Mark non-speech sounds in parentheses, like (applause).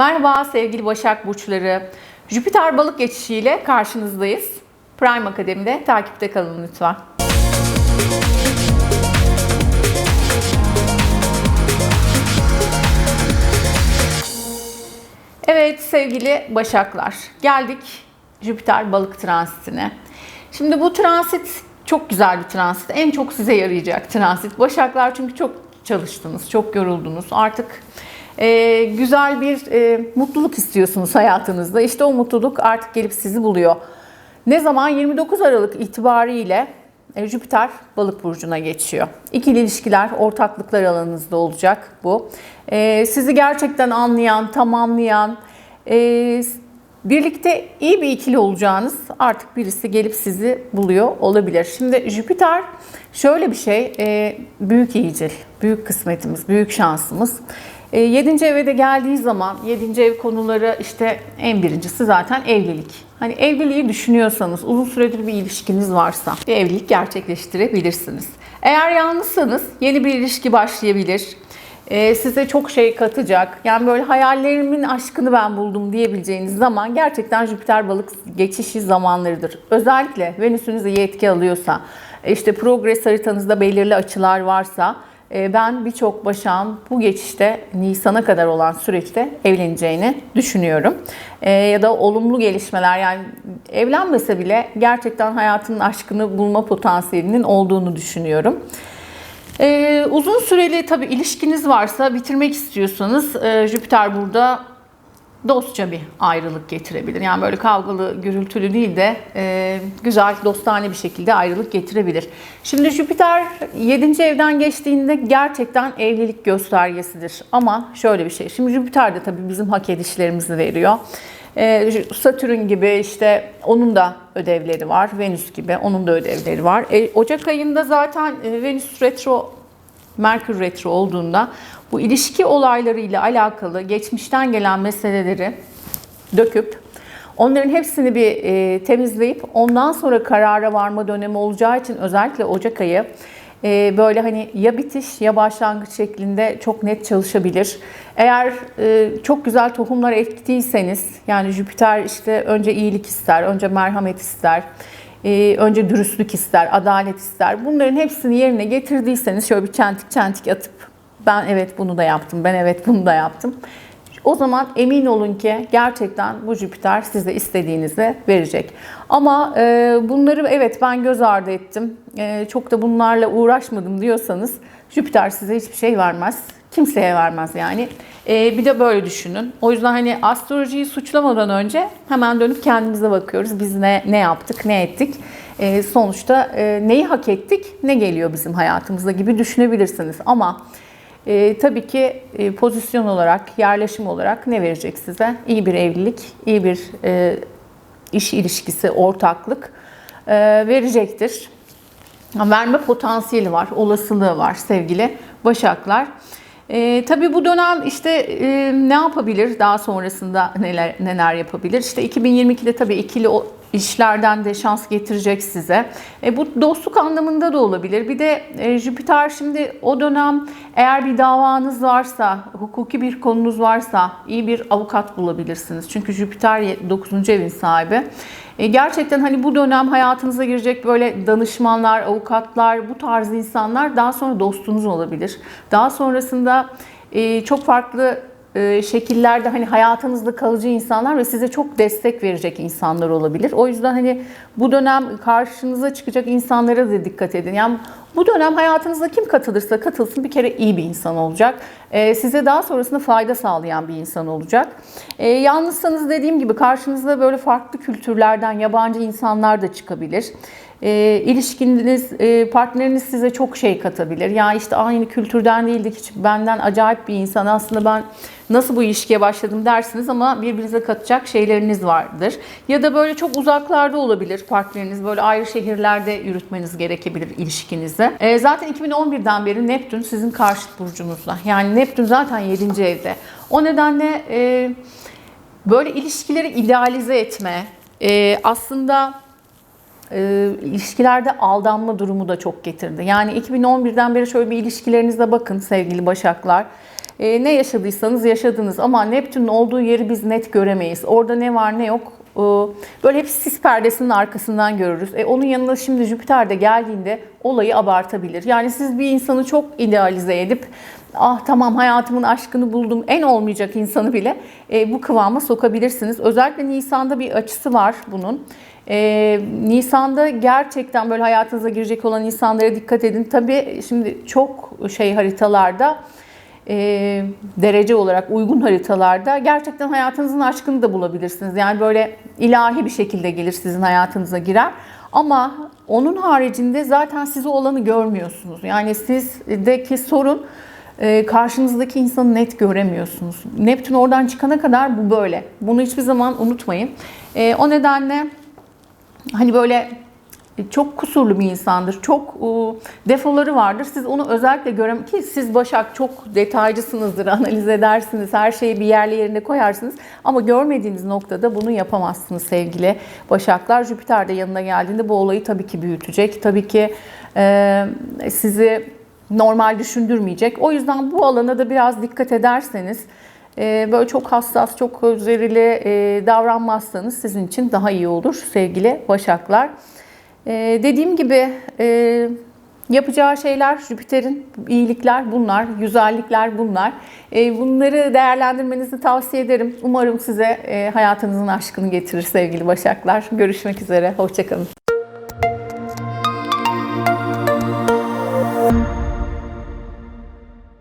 Merhaba sevgili Başak Burçları. Jüpiter balık geçişiyle karşınızdayız. Prime Akademi'de takipte kalın lütfen. Evet sevgili Başaklar, geldik Jüpiter balık transitine. Şimdi bu transit çok güzel bir transit. En çok size yarayacak transit. Başaklar çünkü çok çalıştınız, çok yoruldunuz. Artık e, güzel bir e, mutluluk istiyorsunuz hayatınızda. İşte o mutluluk artık gelip sizi buluyor. Ne zaman? 29 Aralık itibariyle e, Jüpiter balık burcuna geçiyor. İkili ilişkiler, ortaklıklar alanınızda olacak bu. E, sizi gerçekten anlayan, tamamlayan, e, birlikte iyi bir ikili olacağınız artık birisi gelip sizi buluyor olabilir. Şimdi Jüpiter şöyle bir şey, e, büyük iyicil, büyük kısmetimiz, büyük şansımız. E, 7. eve de geldiği zaman 7. ev konuları işte en birincisi zaten evlilik. Hani evliliği düşünüyorsanız, uzun süredir bir ilişkiniz varsa bir evlilik gerçekleştirebilirsiniz. Eğer yalnızsanız yeni bir ilişki başlayabilir. Ee, size çok şey katacak. Yani böyle hayallerimin aşkını ben buldum diyebileceğiniz zaman gerçekten Jüpiter balık geçişi zamanlarıdır. Özellikle Venüs'ünüz iyi etki alıyorsa, işte progres haritanızda belirli açılar varsa ben birçok başağın bu geçişte Nisan'a kadar olan süreçte evleneceğini düşünüyorum. E, ya da olumlu gelişmeler yani evlenmese bile gerçekten hayatının aşkını bulma potansiyelinin olduğunu düşünüyorum. Ee, uzun süreli tabii ilişkiniz varsa bitirmek istiyorsanız e, Jüpiter burada dostça bir ayrılık getirebilir. Yani böyle kavgalı, gürültülü değil de e, güzel, dostane bir şekilde ayrılık getirebilir. Şimdi Jüpiter 7. evden geçtiğinde gerçekten evlilik göstergesidir. Ama şöyle bir şey. Şimdi Jüpiter de tabii bizim hak edişlerimizi veriyor. E, Satürn gibi işte onun da ödevleri var. Venüs gibi onun da ödevleri var. E, Ocak ayında zaten e, Venüs retro, Merkür retro olduğunda bu ilişki olaylarıyla alakalı geçmişten gelen meseleleri döküp onların hepsini bir e, temizleyip ondan sonra karara varma dönemi olacağı için özellikle Ocak ayı e, böyle hani ya bitiş ya başlangıç şeklinde çok net çalışabilir. Eğer e, çok güzel tohumlar ektiyseniz yani Jüpiter işte önce iyilik ister, önce merhamet ister, e, önce dürüstlük ister, adalet ister. Bunların hepsini yerine getirdiyseniz şöyle bir çentik çentik atıp ben evet bunu da yaptım, ben evet bunu da yaptım. O zaman emin olun ki gerçekten bu Jüpiter size istediğinizi verecek. Ama e, bunları evet ben göz ardı ettim, e, çok da bunlarla uğraşmadım diyorsanız Jüpiter size hiçbir şey vermez. Kimseye vermez yani. E, bir de böyle düşünün. O yüzden hani astrolojiyi suçlamadan önce hemen dönüp kendimize bakıyoruz. Biz ne ne yaptık, ne ettik? E, sonuçta e, neyi hak ettik, ne geliyor bizim hayatımıza gibi düşünebilirsiniz. Ama e, tabii ki e, pozisyon olarak, yerleşim olarak ne verecek size? İyi bir evlilik, iyi bir e, iş ilişkisi, ortaklık e, verecektir. Verme potansiyeli var, olasılığı var sevgili Başaklar. E, tabii bu dönem işte e, ne yapabilir? Daha sonrasında neler neler yapabilir? İşte 2022'de tabii ikili işlerden de şans getirecek size. E, bu dostluk anlamında da olabilir. Bir de e, Jüpiter şimdi o dönem eğer bir davanız varsa, hukuki bir konunuz varsa iyi bir avukat bulabilirsiniz. Çünkü Jüpiter 9. evin sahibi. E, gerçekten hani bu dönem hayatınıza girecek böyle danışmanlar, avukatlar, bu tarz insanlar daha sonra dostunuz olabilir. Daha sonrasında e, çok farklı e, şekillerde hani hayatınızda kalıcı insanlar ve size çok destek verecek insanlar olabilir. O yüzden hani bu dönem karşınıza çıkacak insanlara da dikkat edin. Yani bu dönem hayatınızda kim katılırsa katılsın bir kere iyi bir insan olacak. E, size daha sonrasında fayda sağlayan bir insan olacak. E, yalnızsanız dediğim gibi karşınızda böyle farklı kültürlerden yabancı insanlar da çıkabilir. E, ilişkiniz, e, partneriniz size çok şey katabilir. Ya işte aynı kültürden değildik, hiç benden acayip bir insan. Aslında ben nasıl bu ilişkiye başladım dersiniz ama birbirinize katacak şeyleriniz vardır. Ya da böyle çok uzaklarda olabilir partneriniz. Böyle ayrı şehirlerde yürütmeniz gerekebilir ilişkinizi. E, zaten 2011'den beri Neptün sizin karşıt burcunuzda. Yani Neptün zaten 7. evde. O nedenle e, böyle ilişkileri idealize etme, e, aslında e, ilişkilerde aldanma durumu da çok getirdi. Yani 2011'den beri şöyle bir ilişkilerinize bakın sevgili Başaklar. E, ne yaşadıysanız yaşadınız ama Neptün'ün olduğu yeri biz net göremeyiz. Orada ne var ne yok e, böyle hep sis perdesinin arkasından görürüz. E, onun yanına şimdi Jüpiter de geldiğinde olayı abartabilir. Yani siz bir insanı çok idealize edip ah tamam hayatımın aşkını buldum en olmayacak insanı bile e, bu kıvama sokabilirsiniz. Özellikle Nisan'da bir açısı var bunun. Ee, Nisan'da gerçekten böyle hayatınıza girecek olan insanlara dikkat edin. Tabii şimdi çok şey haritalarda e, derece olarak uygun haritalarda gerçekten hayatınızın aşkını da bulabilirsiniz. Yani böyle ilahi bir şekilde gelir sizin hayatınıza girer. Ama onun haricinde zaten size olanı görmüyorsunuz. Yani sizdeki sorun e, karşınızdaki insanı net göremiyorsunuz. Neptün oradan çıkana kadar bu böyle. Bunu hiçbir zaman unutmayın. E, o nedenle hani böyle çok kusurlu bir insandır. Çok e, defoları vardır. Siz onu özellikle görem ki siz Başak çok detaycısınızdır. (laughs) Analiz edersiniz. Her şeyi bir yerli yerine koyarsınız. Ama görmediğiniz noktada bunu yapamazsınız sevgili Başaklar. Jüpiter de yanına geldiğinde bu olayı tabii ki büyütecek. Tabii ki e, sizi normal düşündürmeyecek. O yüzden bu alana da biraz dikkat ederseniz e, böyle çok hassas, çok özverili e, davranmazsanız sizin için daha iyi olur sevgili Başaklar. E, dediğim gibi e, yapacağı şeyler Jüpiter'in iyilikler bunlar, güzellikler bunlar. E, bunları değerlendirmenizi tavsiye ederim. Umarım size e, hayatınızın aşkını getirir sevgili Başaklar. Görüşmek üzere, hoşçakalın.